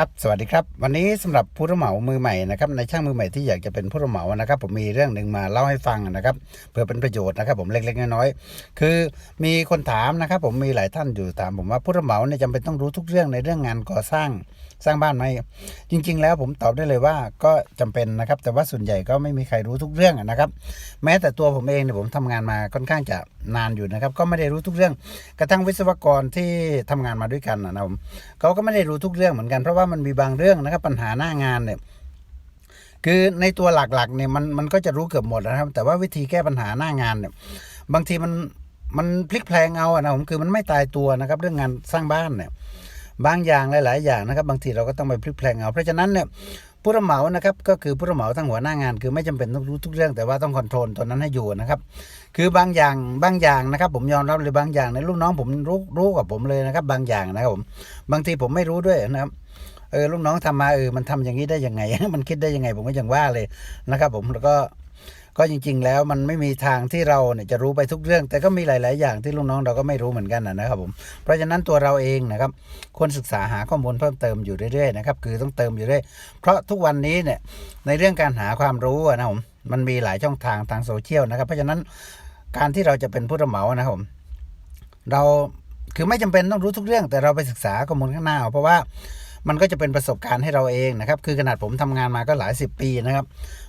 ครับ สวัสดีครับ วันนี้สำหรับผู้รับเหมามือใหม่นะครับ ในช่างมือใหม่ที่อยากจะเป็นผู้รับเหมานะครับ ผมมีเรื่องหนึ่งมาเล่าให้ฟังนะครับ เพื่อเป็นประโยชน์นะครับ ผมเล็กๆน้อยๆ คือมีคนถามนะครับ ผมมีหลายท่านอยู่ถาม ผมว่าผู้รับเหมาเนี่ยจำเป็นต้องรู้ทุกเรื่องในเรื่องงานก่อสร้างสร้างบ้านไหมจริง ๆ แล้วผมตอบได้เลยว่าก็จำเป็นนะครับ แต่ว่าส่วนใหญ่ก็ไม่มีใครรู้ทุกเรื่องนะครับ แม้แต่ตัวผมเองเนี่ยผมทำงานมาค่อนข้างจะนานอยู่นะครับ ก็ไม่ได้รู้ทุกเรื่อง กระทั่งวิศวกรที่ทำงานมาด้วยกันนะผมเขาก็ไม่ได้รู้ทุกเรื่องเหมือนกันเพราะว่ามันมีบางเรื่องนะครับปัญหาหน้างานเนี่ยคือในตัวหลักๆเนี่ยมันมันก็จะรู้เกือบหมดนะครับ แต่ว่าวิธีแก้ปัญหาหน้างานเนี่ยบางทีมันมันพลิกแพลงเอาอะนะผมคือมันไม่ตายตัวนะครับ เรื่องงานสร้างบ้านเนี่ย บางอย่างหลาย ๆ อย่างนะครับ บางทีเราก็ต้องไปพลิกแพลงเอา เพราะฉะนั้นเนี่ยผู้รับเหมานะครับก็คือผู้รับเหมาทั้งหัวหน้างาน คือไม่จำเป็นต้องรู้ทุกเรื่อง แต่ว่าต้องคอนโทรลตัวนั้นให้อยู่นะครับ คือบางอย่างบางอย่างนะครับ ผมยอมรับเลยบางอย่างในลูกน้องผมรู้รู้กับผมเลยนะครับ บางอย่างนะครับผมบางทีผมไม่รู้ด้วยนะครับเออลูกน้องทำมาเออมันทำอย่างนี้ได้ยังไง มันคิดได้ยังไง ผมก็ยังว่าเลยนะครับ ผมแล้วก็ ก็จริง ๆ แล้วมันไม่มีทางที่เราเนี่ยจะรู้ไปทุกเรื่อง แต่ก็มีหลาย ๆ อย่างที่ลูกน้องเราก็ไม่รู้เหมือนกันนะครับผมเพราะฉะนั้นตัวเราเองนะครับควรศึกษาหาข้อมูลเพิ่มเติมอยู่เรื่อย ๆ นะครับ คือต้องเติมอยู่เรื่อยเพราะทุกวันนี้เนี่ยในเรื่องการหาความรู้นะผมมันมีหลายช่องทางทางโซเชียลนะครับ เพราะฉะนั้นการที่เราจะเป็นผู้รับเหมานะครับผมเราคือไม่จำเป็นต้องรู้ทุกเรื่อง แต่เราไปศึกษาข้อมูลข้างหน้าเอาเพราะว่า มันก็จะเป็นประสบการณ์ให้เราเองนะครับ คือขนาดผมทำงานมาก็หลายสิบปีนะครับ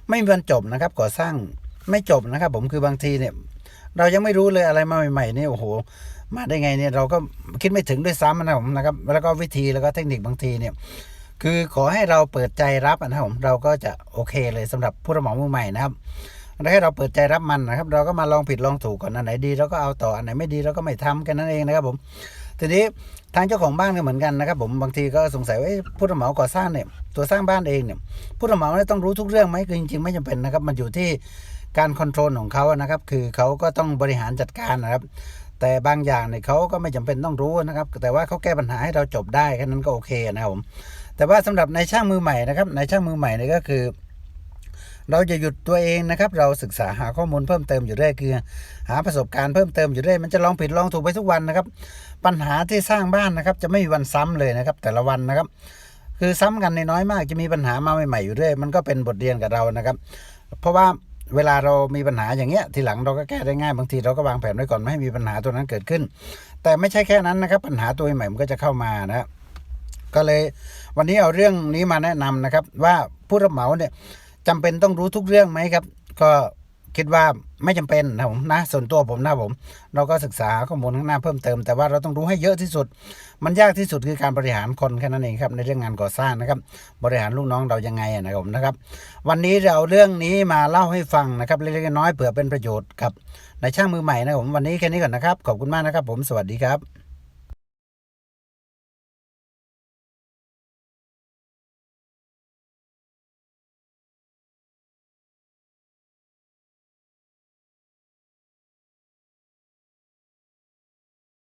ไม่มีวันจบนะครับก่อสร้างไม่จบนะครับ ผมคือบางทีเนี่ย เรายังไม่รู้เลยอะไรมาใหม่ๆนี่โอ้โห มาได้ไงเนี่ยเราก็คิดไม่ถึงด้วยซ้ำนะครับผมนะครับ แล้วก็วิธีแล้วก็เทคนิคบางทีเนี่ยคือขอให้เราเปิดใจรับนะครับผมเราก็จะโอเคเลยสำหรับผู้รับเหมามือใหม่นะครับ ให้เราเปิดใจรับมันนะครับ เราก็มาลองผิดลองถูกก่อนอันไหนดีเราก็เอาต่ออันไหนไม่ดีเราก็ไม่ทำกันนั่นเองนะครับผมทีนี้ทางเจ้าของบ้านก็เหมือนกันนะครับ ผมบางทีก็สงสัยว่าผู้รับเหมาก่อสร้างเนี่ยตัวสร้างบ้านเองเนี่ยผู้รับเหมาเนี่ยต้องรู้ทุกเรื่องไหมคือจริงๆ ไม่จำเป็นนะครับ มันอยู่ที่การคอนโทรลของเขานะครับ คือเขาก็ต้องบริหารจัดการนะครับ แต่บางอย่างเนี่ยเขาก็ไม่จำเป็นต้องรู้นะครับ แต่ว่าเขาแก้ปัญหาให้เราจบได้แค่นั้นก็โอเคนะครับผมแต่ว่าสำหรับในช่างมือใหม่นะครับในช่างมือใหม่เนี่ยก็คือ เราจะหยุดตัวเองนะครับ เราศึกษาหาข้อมูลเพิ่มเติมอยู่เรื่อยคือ หาประสบการณ์เพิ่มเติมอยู่เรื่อยมันจะลองผิดลองถูกไปทุกวันนะครับ ปัญหาที่สร้างบ้านนะครับ จะไม่มีวันซ้ำเลยนะครับ แต่ละวันนะครับ คือซ้ำกันในน้อยมากจะมีปัญหามาใหม่ๆอยู่เรื่อยมันก็เป็นบทเรียนกับเรานะครับ เพราะว่าเวลาเรามีปัญหาอย่างเงี้ยทีหลังเราก็แก้ได้ง่ายบางทีเราก็วางแผนไว้ก่อนไม่ให้มีปัญหาตัวนั้นเกิดขึ้น แต่ไม่ใช่แค่นั้นนะครับ ปัญหาตัวใหม่มันก็จะเข้ามานะครับก็เลยวันนี้เอาเรื่องนี้มาแนะนำนะครับ ว่าผู้รับเหมาเนี่ย จำเป็นต้องรู้ทุกเรื่องไหมครับ ก็คิดว่าไม่จำเป็นนะผมนะส่วนตัวผมนะผม เราก็ศึกษาข้อมูลข้างหน้าเพิ่มเติม แต่ว่าเราต้องรู้ให้เยอะที่สุด มันยากที่สุดคือการบริหารคนแค่นั้นเองครับในเรื่องงานก่อสร้างนะครับ บริหารลูกน้องเรายังไงนะครับผมนะครับ วันนี้เราเอาเรื่องนี้มาเล่าให้ฟังนะครับเล็กๆน้อยๆเผื่อเป็นประโยชน์กับในช่างมือใหม่นะครับผมวันนี้แค่นี้ก่อนนะครับ ขอบคุณมากนะครับ ผมสวัสดีครับ